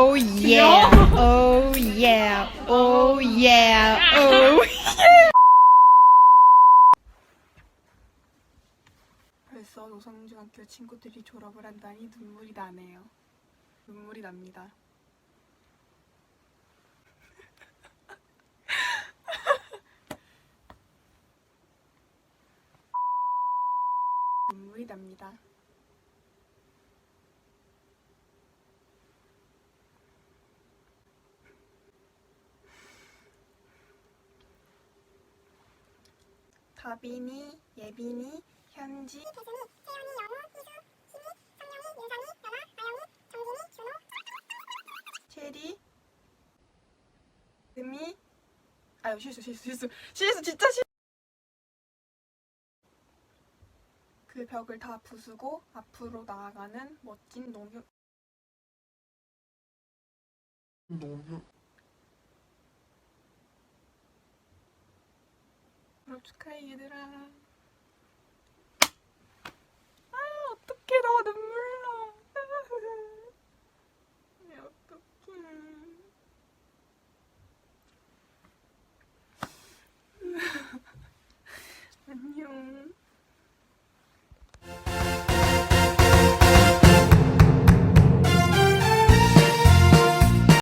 Oh yeah. Oh yeah. Oh yeah. Oh. 벌써 노성중학교 친구들이 졸업을 한다니 눈물이 나네요. 눈물이 납니다. 눈물이 납니다. 다빈이, 예빈이, 현지, 대순이, 세연이, 영우, 희수, 희미, 성령이, 윤상이, 연아, 아영이, 정진이, 준호, 체리, 금이, 아유 실수 실수 실수. 실수 진짜 실수. 그 벽을 다 부수고 앞으로 나아가는 멋진 농협. 너무 졸업 축하해 얘들아. 아